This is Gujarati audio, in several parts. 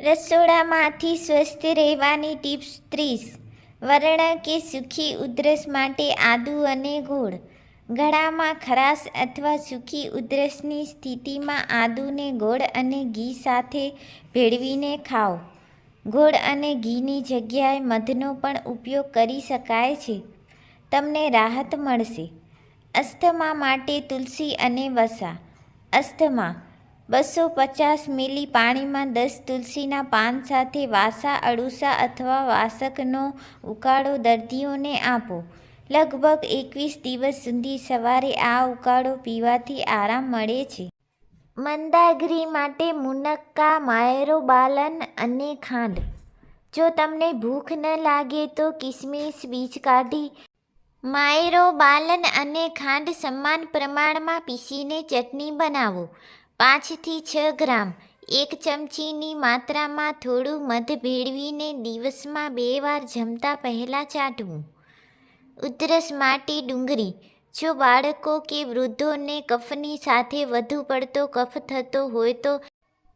રસોડામાંથી સ્વસ્થ રહેવાની ટિપ્સ ત્રીસ. વર્ણ કે સુખી ઉધરસ માટે આદુ અને ગોળ. ગળામાં ખરાશ અથવા સૂકી ઉધરસની સ્થિતિમાં આદુને ગોળ અને ઘી સાથે ભેળવીને ખાઓ. ગોળ અને ઘીની જગ્યાએ મધનો પણ ઉપયોગ કરી શકાય છે. તમને રાહત મળશે. અસ્થમા માટે તુલસી અને વસા. અસ્થમા બસો પચાસ મિલી પાણીમાં દસ તુલસીના પાન સાથે વાસા અળુસા અથવા વાસકનો ઉકાળો દર્દીઓને આપો. લગભગ એકવીસ દિવસ સુધી સવારે આ ઉકાળો પીવાથી આરામ મળે છે. મંદાગ્રી માટે મુનક્કા માયરોબાલન અને ખાંડ. જો તમને ભૂખ ન લાગે તો કિસમિસ, બીજ કાઢી, માયરો, બાલન અને ખાંડ સમાન પ્રમાણમાં પીસીને ચટણી બનાવો. પાંચથી છ ગ્રામ, એક ચમચીની માત્રામાં થોડું મધ ભેળવીને દિવસમાં બે વાર જમતા પહેલાં ચાટવું. ઉધરસ માટે ડુંગળી, જો બાળકો કે વૃદ્ધોને કફની સાથે વધુ પડતો કફ થતો હોય તો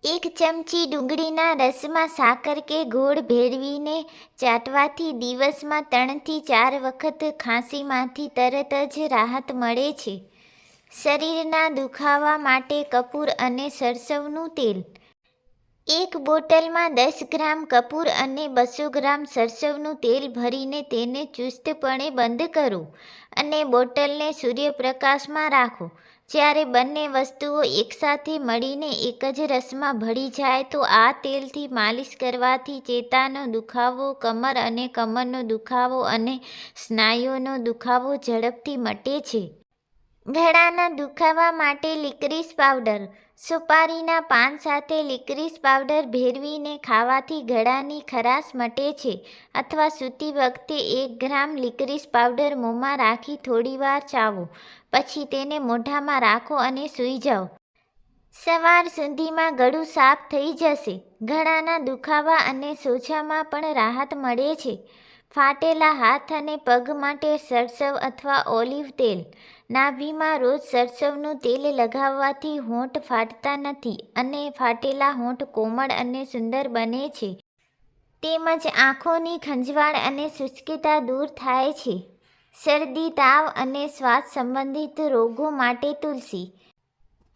એક ચમચી ડુંગળીના રસમાં સાકર કે ગોળ ભેળવીને ચાટવાથી દિવસમાં ત્રણથી ચાર વખત ખાંસીમાંથી તરત જ રાહત મળે છે. શરીરના દુખાવા માટે કપૂર અને સરસવનું તેલ. એક બોટલમાં દસ ગ્રામ કપૂર અને બસો ગ્રામ સરસવનું તેલ ભરીને તેને ચુસ્તપણે બંધ કરો અને બોટલને સૂર્યપ્રકાશમાં રાખો. જ્યારે બંને વસ્તુઓ એકસાથે મળીને એક જ રસમાં ભળી જાય તો આ તેલથી માલિશ કરવાથી ચેતાનો દુખાવો, કમર અને કમરનો દુખાવો અને સ્નાયુઓનો દુખાવો ઝડપથી મટે છે. ગળાના દુખાવા માટે લિકરીસ પાવડર, સુપારીના પાન સાથે લિકરીસ પાવડર ભેરવીને ખાવાથી ગળાની ખરાશ મટે છે અથવા સૂતી વખતે એક ગ્રામ લિકરીસ પાવડર મોંમાં રાખી થોડીવાર ચાવો, પછી તેને મોઢામાં રાખો અને સૂઈ જાઓ. સવાર સુધીમાં ગળું સાફ થઈ જશે. ગળાના દુખાવા અને સોજામાં પણ રાહત મળે છે. ફાટેલા હાથ અને પગ માટે સરસવ અથવા ઓલિવ તેલ. નાભીમાં રોજ સરસવનું તેલ લગાવવાથી હોઠ ફાટતા નથી અને ફાટેલા હોઠ કોમળ અને સુંદર બને છે. તેમજ આંખોની ખંજવાળ અને શુષ્કતા દૂર થાય છે. શરદી, તાવ અને શ્વાસ સંબંધિત રોગો માટે તુલસી.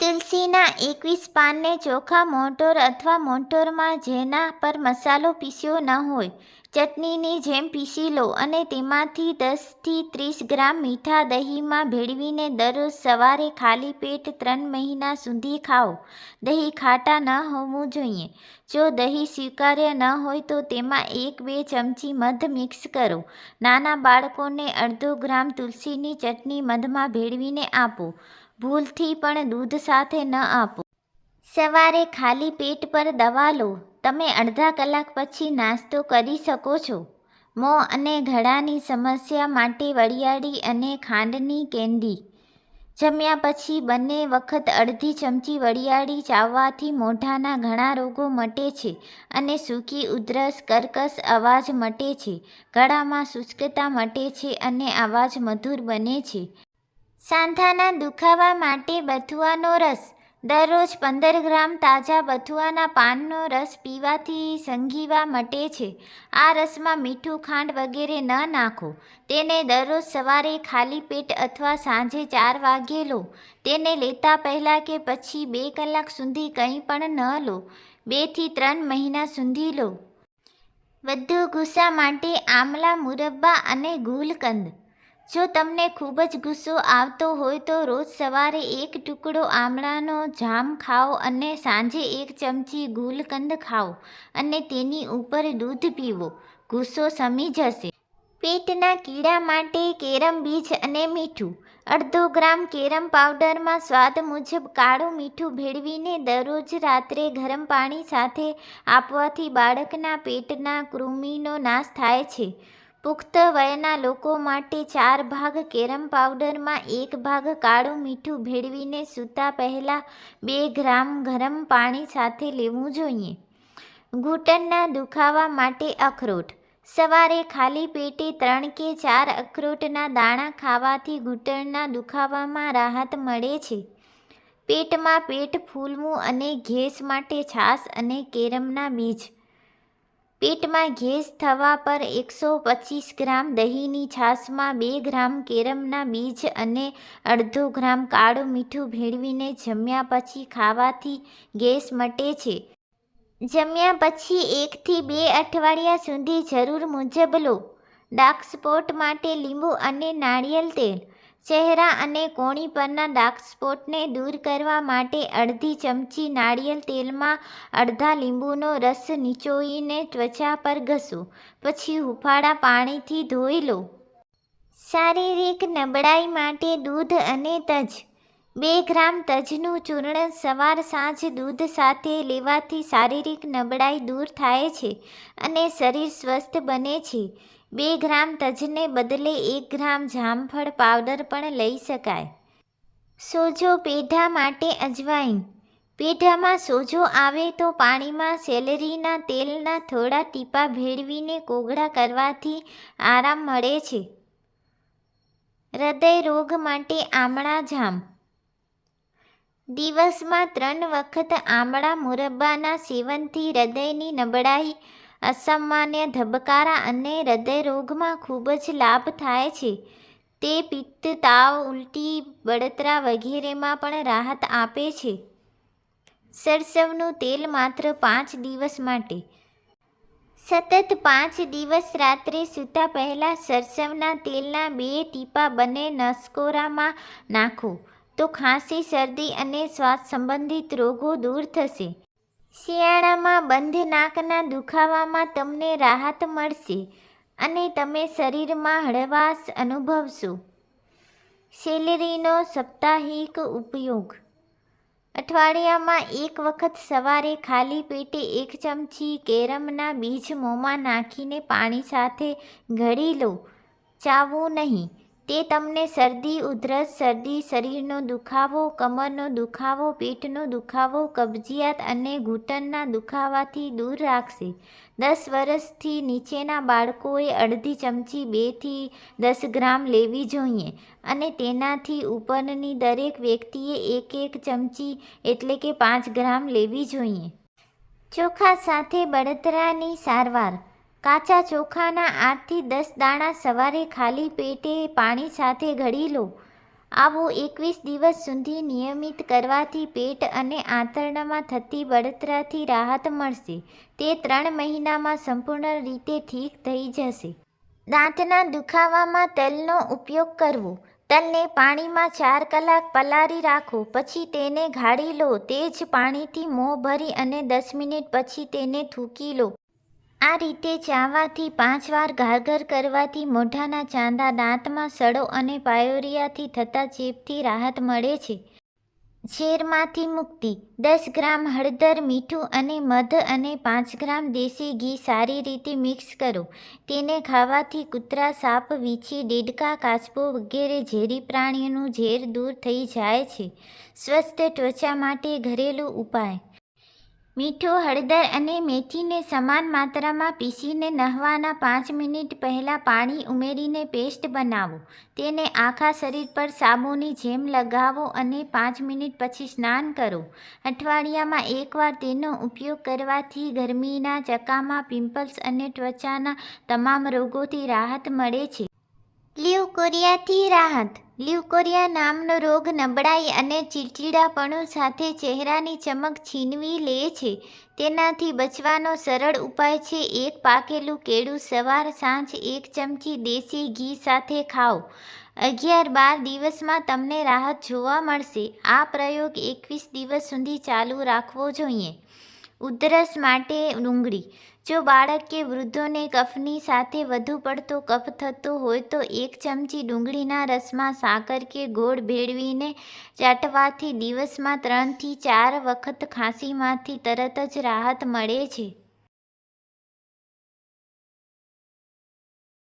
તુલસીના એકવીસ પાનને ચોખા મોટોર અથવા મોટોરમાં જેના પર મસાલો પીસ્યો ન હોય. ચટણીની જેમ પીસી લો અને તેમાંથી દસથી ત્રીસ ગ્રામ મીઠા દહીંમાં ભેળવીને દરરોજ સવારે ખાલી પેટ ત્રણ મહિના સુધી ખાઓ. દહીં ખાટા ન હોવું જોઈએ. જો દહીં સ્વીકાર્ય ન હોય તો તેમાં એક બે ચમચી મધ મિક્સ કરો. નાના બાળકોને અડધો ગ્રામ તુલસીની ચટણી મધમાં ભેળવીને આપો. ભૂલથી પણ દૂધ સાથે ન આપો. સવારે ખાલી પેટ પર દવા લો. તમે અડધા કલાક પછી નાસ્તો કરી શકો છો. મોં અને ગળાની સમસ્યા માટે વરિયાળી અને ખાંડની કેન્ડી. જમ્યા પછી બંને વખત અડધી ચમચી વરિયાળી ચાવવાથી મોઢાના ઘણા રોગો મટે છે અને સૂકી ઉધરસ કર્કશ અવાજ મટે છે. ગળામાં શુષ્કતા મટે છે અને અવાજ મધુર બને છે. સાંધાના દુખાવા માટે બથુઆનો રસ. દરરોજ પંદર ગ્રામ તાજા બથુઆના પાનનો રસ પીવાથી સંઘીવા મટે છે. આ રસમાં મીઠું, ખાંડ વગેરે ન નાખો. તેને દરરોજ સવારે ખાલી પેટ અથવા સાંજે ચાર વાગે લો. તેને લેતા પહેલાં કે પછી બે કલાક સુધી કંઈ પણ ન લો. બેથી ત્રણ મહિના સુધી લો. વધુ ગુસ્સા માટે આમલા, મુરબ્બા અને ગુલકંદ. જો તમને ખૂબ જ ગુસ્સો આવતો હોય તો રોજ સવારે એક ટુકડો આમળાનો જામ ખાઓ અને સાંજે એક ચમચી ગુલકંદ ખાઓ અને તેની ઉપર દૂધ પીવો. ગુસ્સો શમી જશે. પેટના કીડા માટે કેરમ બીજ અને મીઠું. અડધો ગ્રામ કેરમ પાવડરમાં સ્વાદ મુજબ કાળું મીઠું ભેળવીને દરરોજ રાત્રે ગરમ પાણી સાથે આપવાથી બાળકના પેટના કૃમિનો નાશ થાય છે. પુખ્ત વયના લોકો માટે ચાર ભાગ કેરમ પાવડરમાં એક ભાગ કાળું મીઠું ભેળવીને સૂતા પહેલાં બે ગ્રામ ગરમ પાણી સાથે લેવું જોઈએ. ઘૂંટણના દુખાવા માટે અખરોટ. સવારે ખાલી પેટે ત્રણ કે ચાર અખરોટના દાણા ખાવાથી ઘૂંટણના દુખાવામાં રાહત મળે છે. પેટમાં પેટ ફૂલવું અને ગેસ માટે છાશ અને કેરમના બીજ. પેટમાં ગેસ થવા પર એકસો પચીસ ગ્રામ દહીંની છાશમાં બે ગ્રામ કેરમના બીજ અને અડધો ગ્રામ કાળું મીઠું ભેળવીને જમ્યા પછી ખાવાથી ગેસ મટે છે. જમ્યા પછી એકથી બે અઠવાડિયા સુધી જરૂર મુજબ લો. ડાર્ક સ્પોટ માટે લીંબુ અને નાળિયેર તેલ. ચહેરા અને કોણી પરના ડાર્ક સ્પોટને દૂર કરવા માટે અડધી ચમચી નાળિયેર તેલમાં અડધા લીંબુનો રસ નીચોઈને ત્વચા પર ઘસો. પછી હુફાળા પાણીથી ધોઈ લો. શારીરિક નબળાઈ માટે દૂધ અને તજ. બે ગ્રામ તજનું ચૂર્ણ સવાર સાંજ દૂધ સાથે લેવાથી શારીરિક નબળાઈ દૂર થાય છે અને શરીર સ્વસ્થ બને છે. બે ગ્રામ તજને બદલે એક ગ્રામ જામફળ પાવડર પણ લઈ શકાય. સોજો પેઢા માટે અજવાઈન. પેઢામાં સોજો આવે તો પાણીમાં સેલરીના તેલના થોડા ટીપા ભેળવીને કોગળા કરવાથી આરામ મળે છે. હૃદય રોગ માટે આમળા જામ. દિવસમાં ત્રણ વખત આમળા મુરબ્બાના સેવનથી હૃદયની નબળાઈ, અસામાન્ય ધબકારા અને હૃદયરોગમાં ખૂબ જ લાભ થાય છે. તે પિત્ત તાવ, ઉલટી બળતરા વગેરેમાં પણ રાહત આપે છે. સરસવનું તેલ માત્ર પાંચ દિવસ માટે. સતત પાંચ દિવસ રાત્રે સૂતા પહેલાં સરસવના તેલના બે ટીપા બંને નસકોરામાં નાખો. તો ખાંસી, શરદી અને શ્વાસ સંબંધિત રોગો દૂર થશે. શિયાળામાં બંધ નાકના દુખાવામાં તમને રાહત મળશે અને તમે શરીરમાં હળવાશ અનુભવશો. સેલેરીનો સાપ્તાહિક ઉપયોગ. અઠવાડિયામાં એક વખત સવારે ખાલી પેટે એક ચમચી કેરમના બીજ મોંમાં નાખીને પાણી સાથે ઘડી લો. ચાવવું નહીં. તે તમને શરદી, ઉધરસ, શરદી, શરીરનો દુખાવો, કમરનો દુખાવો પીઠનો દુખાવો, કબજિયાત અને ઘૂંટણના દુખાવાથી દૂર રાખશે. દસ વર્ષથી નીચેના બાળકોએ અડધી ચમચી બેથી દસ ગ્રામ લેવી જોઈએ અને તેનાથી ઉપરની દરેક વ્યક્તિએ એક એક ચમચી એટલે કે પાંચ ગ્રામ લેવી જોઈએ. ચોખા સાથે બળતરાની સારવાર. કાચા ચોખાના આઠથી દસ દાણા સવારે ખાલી પેટે પાણી સાથે ઘડી લો. આવું એકવીસ દિવસ સુધી નિયમિત કરવાથી પેટ અને આંતરડામાં થતી બળતરાથી રાહત મળશે. તે ત્રણ મહિનામાં સંપૂર્ણ રીતે ઠીક થઈ જશે. દાંતના દુખાવામાં તલનો ઉપયોગ કરવો. તલને પાણીમાં ચાર કલાક પલાળી રાખો, પછી તેને ગાળી લો. તે જ પાણીથી મોં ભરી અને દસ મિનિટ પછી તેને થૂકી લો. આ રીતે ચાવાથી પાંચ વાર ગારગર કરવાથી મોઢાના ચાંદા દાંતમાં સડો અને પાયોરિયાથી થતા ચેપથી રાહત મળે છે. ઝેરમાંથી મુક્તિ. દસ ગ્રામ હળદર, મીઠું અને મધ અને પાંચ ગ્રામ દેશી ઘી સારી રીતે મિક્સ કરો. તેને ખાવાથી કૂતરા, સાપ, વીછી દેડકા કાચબો વગેરે ઝેરી પ્રાણીઓનું ઝેર દૂર થઈ જાય છે. સ્વસ્થ ત્વચા માટે ઘરેલું ઉપાય. મીઠું હળદર અને મેથીને સમાન માત્રામાં પીસીને નહવાના પાંચ મિનિટ પહેલાં પાણી ઉમેરીને પેસ્ટ બનાવો. તેને આખા શરીર પર સાબુની જેમ લગાવો અને પાંચ મિનિટ પછી સ્નાન કરો. અઠવાડિયામાં એકવાર તેનો ઉપયોગ કરવાથી ગરમીના ચકામાં પિમ્પલ્સ અને ત્વચાના તમામ રોગોથી રાહત મળે છે. લ્યુકોરિયાથી રાહત લ્યુકોરિયા નામનો રોગ નબળાઈ અને ચીડચીડાપણું સાથે ચહેરાની ચમક છીનવી લે છે. તેનાથી બચવાનો સરળ ઉપાય છે એક પાકેલું કેળું સવાર સાંજ એક ચમચી દેશી ઘી સાથે ખાઓ. અગિયાર બાર દિવસમાં તમને રાહત જોવા મળશે. આ પ્રયોગ એકવીસ દિવસ સુધી ચાલુ રાખવો જોઈએ. ઉધરસ માટે ડુંગળી. જો બાળક કે વૃદ્ધોને કફની સાથે વધુ પડતો કફ થતો હોય તો એક ચમચી ડુંગળીના રસમાં સાકર કે ગોળ ભેળવીને ચાટવાથી દિવસમાં ત્રણથી ચાર વખત ખાંસીમાંથી તરત જ રાહત મળે છે.